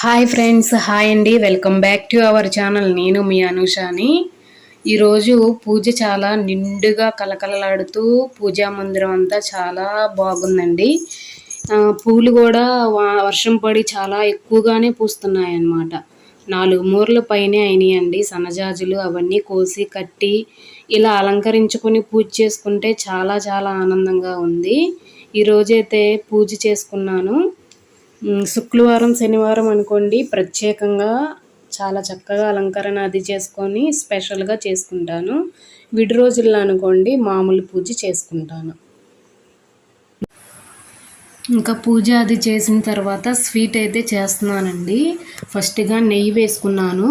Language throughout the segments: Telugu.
హాయ్ ఫ్రెండ్స్ హాయ్ అండి. Welcome back to our channel. నేను మీ అనుషాని. ఈరోజు పూజ చాలా నిండుగా కలకలలాడుతూ పూజా మందిరం అంతా చాలా బాగుందండి. పూలు కూడా వర్షం పడి చాలా ఎక్కువగానే పూస్తున్నాయి అన్నమాట నాలుగు మూరల పైనే అయినాయండి. సన్నజాజులు అవన్నీ కోసి కట్టి ఇలా అలంకరించుకొని పూజ చేసుకుంటే చాలా చాలా ఆనందంగా ఉంది. ఈరోజైతే పూజ చేసుకున్నాను. శుక్రవారం శనివారం అనుకోండి ప్రత్యేకంగా చాలా చక్కగా అలంకరణ అది చేసుకొని స్పెషల్గా చేసుకుంటాను. విడి రోజుల్లో అనుకోండి మామూలు పూజ చేసుకుంటాను. ఇంకా పూజ అది చేసిన తర్వాత స్వీట్ అయితే చేస్తున్నానండి. ఫస్ట్గా నెయ్యి వేసుకున్నాను.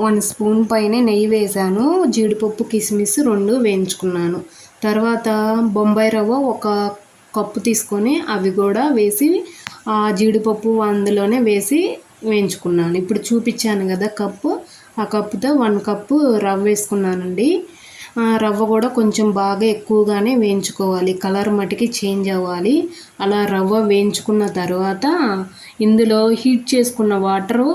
వన్ స్పూన్ పైన నెయ్యి వేసాను. జీడిపప్పు కిస్మిస్ రెండు వేయించుకున్నాను. తర్వాత బొంబాయి రవ్వ ఒక కప్పు తీసుకొని అవి కూడా వేసి జీడిపప్పు అందులోనే వేసి వేయించుకున్నాను. ఇప్పుడు చూపించాను కదా కప్పు. ఆ కప్పుతో వన్ కప్పు రవ్వ వేసుకున్నానండి. రవ్వ కూడా కొంచెం బాగా ఎక్కువగానే వేయించుకోవాలి. కలర్ మటుకి చేంజ్ అవ్వాలి. అలా రవ్వ వేయించుకున్న తర్వాత ఇందులో హీట్ చేసుకున్న వాటరు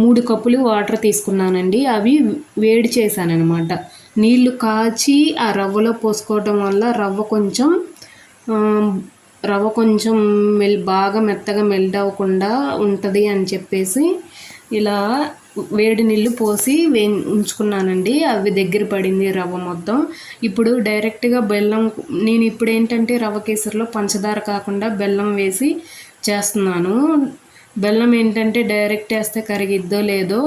మూడు కప్పులు వాటర్ తీసుకున్నానండి. అవి వేడి చేశాను అనమాట నీళ్ళు కాచి ఆ రవ్వలో పోసుకోవటం వల్ల రవ్వ కొంచెం రవ్వ కొంచెం మెల్ బాగా మెత్తగా మెల్ట్ అవ్వకుండా ఉంటుంది అని చెప్పేసి ఇలా వేడి నీళ్ళు పోసి వే ఉంచుకున్నానండి. అవి దగ్గర పడింది రవ్వ మొత్తం. ఇప్పుడు డైరెక్ట్గా బెల్లం నేను ఇప్పుడు ఏంటంటే రవ్వ కేసరిలో పంచదార కాకుండా బెల్లం వేసి చేస్తున్నాను. బెల్లం ఏంటంటే డైరెక్ట్ వేస్తే కరిగిద్దో లేదో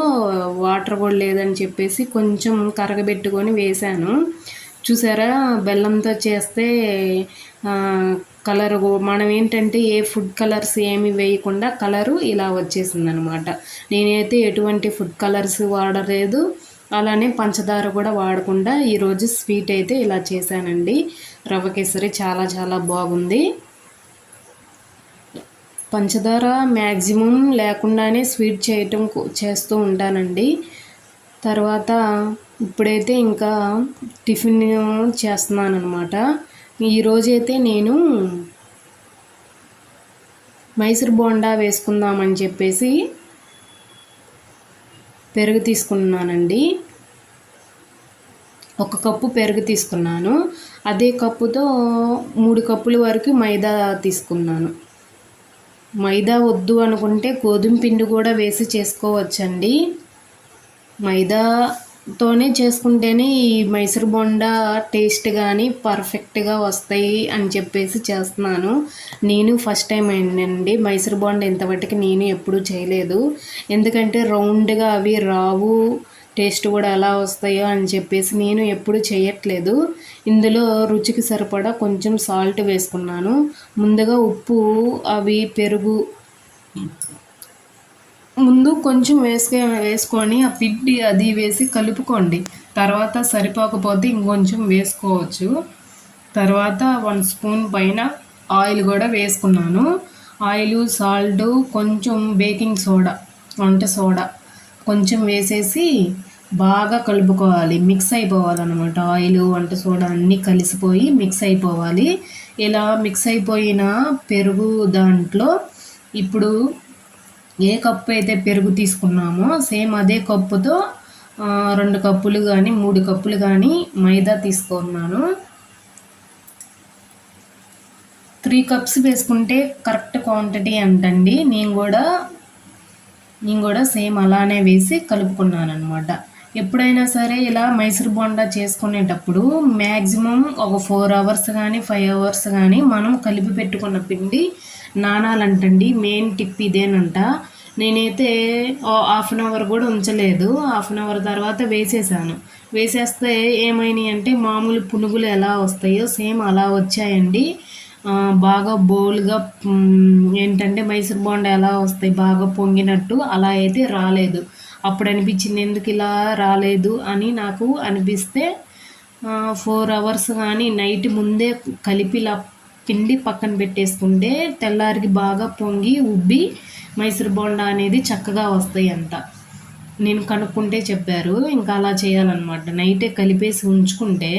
వాటర్ కూడా లేదని చెప్పేసి కొంచెం కరగబెట్టుకొని వేశాను. చూసారా? బెల్లంతో చేస్తే కలర్ మనం ఏంటంటే ఏ ఫుడ్ కలర్స్ ఏమి వేయకుండా కలరు ఇలా వచ్చేసింది అనమాట నేనైతే ఎటువంటి ఫుడ్ కలర్స్ వాడలేదు. అలానే పంచదార కూడా వాడకుండా ఈరోజు స్వీట్ అయితే ఇలా చేశానండి. రవ్వ కేసరి చాలా చాలా బాగుంది. పంచదార మ్యాక్సిమం లేకుండానే స్వీట్ చేయటం చేస్తూ ఉంటానండి. తర్వాత ఇప్పుడైతే ఇంకా టిఫిన్ చేస్తున్నాను అనమాట ఈరోజైతే నేను మైసూర్ బోండా వేసుకుందామని చెప్పేసి పెరుగు తీసుకున్నానండి. ఒక కప్పు పెరుగు తీసుకున్నాను. అదే కప్పుతో మూడు కప్పుల వరకు మైదా తీసుకున్నాను. మైదా వద్దు అనుకుంటే గోధుమ పిండి కూడా వేసి చేసుకోవచ్చండి. మైదా తోనే చేసుకుంటేనే ఈ మైసూర్ బొండా టేస్ట్ కానీ పర్ఫెక్ట్గా వస్తాయి అని చెప్పేసి చేస్తున్నాను. నేను ఫస్ట్ టైం అయిందండి మైసూర్ బొండా ఇంతవరకు నేను ఎప్పుడూ చేయలేదు. ఎందుకంటే రౌండ్గా అవి రావు టేస్ట్ కూడా ఎలా వస్తాయో అని చెప్పేసి నేను ఎప్పుడు చేయట్లేదు. ఇందులో రుచికి సరిపడా కొంచెం సాల్ట్ వేసుకున్నాను. ముందుగా ఉప్పు అవి పెరుగు ముందు కొంచెం వేసుకే వేసుకొని ఆ పిండి అది వేసి కలుపుకోండి. తర్వాత సరిపోకపోతే ఇంకొంచెం వేసుకోవచ్చు. తర్వాత వన్ స్పూన్ పైన ఆయిల్ కూడా వేసుకున్నాను. ఆయిల్ సాల్ట్ కొంచెం బేకింగ్ సోడా వంట సోడా కొంచెం వేసేసి బాగా కలుపుకోవాలి. మిక్స్ అయిపోవాలన్నమాట. ఆయిల్ వంట సోడా అన్నీ కలిసిపోయి మిక్స్ అయిపోవాలి. ఇలా మిక్స్ అయిపోయిన పెరుగు దాంట్లో ఇప్పుడు ఏ కప్పు అయితే పెరుగు తీసుకున్నామో సేమ్ అదే కప్పుతో రెండు కప్పులు కానీ మూడు కప్పులు కానీ మైదా తీసుకున్నాను. త్రీ కప్స్ వేసుకుంటే కరెక్ట్ క్వాంటిటీ అంటండి. నేను కూడా నేను కూడా సేమ్ అలానే వేసి కలుపుకున్నాను అనమాట ఎప్పుడైనా సరే ఇలా మైసూర్ బోండా చేసుకునేటప్పుడు మ్యాక్సిమం ఒక ఫోర్ అవర్స్ కానీ ఫైవ్ అవర్స్ కానీ మనం కలిపి పెట్టుకున్న పిండి నానాలంటండి మెయిన్ టిప్ ఇదేనంట. నేనైతే హాఫ్ అన్ అవర్ కూడా ఉంచలేదు. హాఫ్ అన్ అవర్ తర్వాత వేసేసాను. వేసేస్తే ఏమైనాయి అంటే మామూలు పునుగులు ఎలా వస్తాయో సేమ్ అలా వచ్చాయండి. బాగా బోల్గా ఏంటంటే మైసూర్ బోండా ఎలా వస్తాయి బాగా పొంగినట్టు అలా అయితే రాలేదు. అప్పుడు అనిపించింది ఎందుకు ఇలా రాలేదు అని నాకు అనిపిస్తే ఫోర్ అవర్స్ కానీ నైట్ ముందే కలిపి ఇలా పిండి పక్కన పెట్టేసుకుంటే తెల్లారికి బాగా పొంగి ఉబ్బి మైసూర్ బోండా అనేది చక్కగా వస్తాయి అంట నేను కనుక్కుంటే చెప్పారు ఇంకా అలా చేయాలన్నమాట. నైటే కలిపేసి ఉంచుకుంటే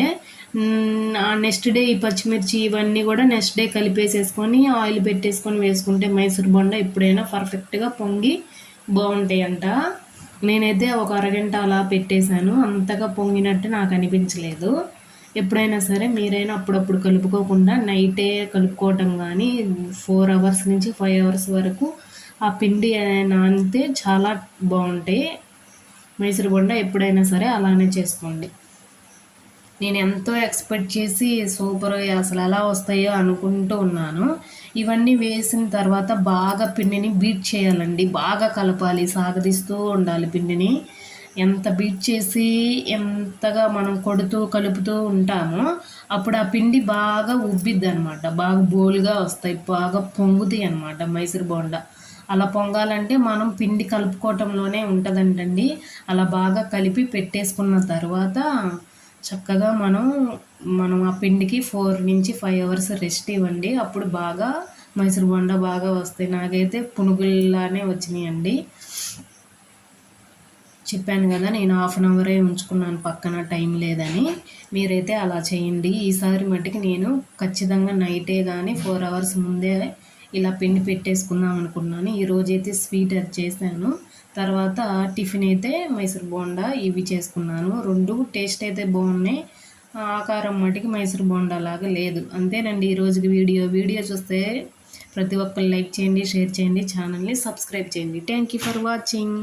నెక్స్ట్ డే ఈ పచ్చిమిర్చి ఇవన్నీ కూడా నెక్స్ట్ డే కలిపేసేసుకొని ఆయిల్ పెట్టేసుకొని వేసుకుంటే మైసూర్ బొండ ఎప్పుడైనా పర్ఫెక్ట్గా పొంగి బాగుంటాయి అంట నేనైతే ఒక అరగంట అలా పెట్టేశాను. అంతగా పొంగినట్టు నాకు అనిపించలేదు. ఎప్పుడైనా సరే మీరైనా అప్పుడప్పుడు కలుపుకోకుండా నైటే కలుపుకోవటం కానీ ఫోర్ అవర్స్ నుంచి ఫైవ్ అవర్స్ వరకు ఆ పిండి నానితే చాలా బాగుంటాయి. మైసూర్ బొండ ఎప్పుడైనా సరే అలానే చేసుకోండి. నేను ఎంతో ఎక్స్పెక్ట్ చేసి సూపర్ అసలు ఎలా వస్తాయో అనుకుంటూ ఉన్నాను. ఇవన్నీ వేసిన తర్వాత బాగా పిండిని బీట్ చేయాలండి. బాగా కలపాలి సాగదీస్తూ ఉండాలి పిండిని. ఎంత బీట్ చేసి ఎంతగా మనం కొడుతూ కలుపుతూ ఉంటామో అప్పుడు ఆ పిండి బాగా ఉబ్బిద్ది అనమాట బాగా బోల్గా వస్తాయి బాగా పొంగుతాయి అనమాట మైసూర్ బోండా. అలా పొంగాలంటే మనం పిండి కలుపుకోవటంలోనే ఉంటుందంటండి. అలా బాగా కలిపి పెట్టేసుకున్న తర్వాత చక్కగా మనం మనం ఆ పిండికి ఫోర్ నుంచి ఫైవ్ అవర్స్ రెస్ట్ ఇవ్వండి. అప్పుడు బాగా మైసూర్ బొండ బాగా వస్తాయి. నాకైతే పునుగుల్లానే వచ్చినాయండి. చెప్పాను కదా నేను హాఫ్ అన్ అవరే ఉంచుకున్నాను పక్కన టైం లేదని. మీరైతే అలా చేయండి. ఈసారి మట్టుకి నేను ఖచ్చితంగా నైటే కానీ ఫోర్ అవర్స్ ముందే ఇలా పిండి పెట్టేసుకుందాం అనుకున్నాను. ఈరోజైతే స్వీట్ అది చేశాను. తర్వాత టిఫిన్ అయితే మైసూర్ బోండా ఇవి చేసుకున్నాను. రెండు టేస్ట్ అయితే బాగున్నాయి. ఆకారం మటుకి మైసూర్ బోండా లాగా లేదు. అంతేనండి ఈరోజుకి వీడియో. వీడియో చూస్తే ప్రతి ఒక్కరు లైక్ చేయండి షేర్ చేయండి ఛానల్ని సబ్స్క్రైబ్ చేయండి. Thank you for watching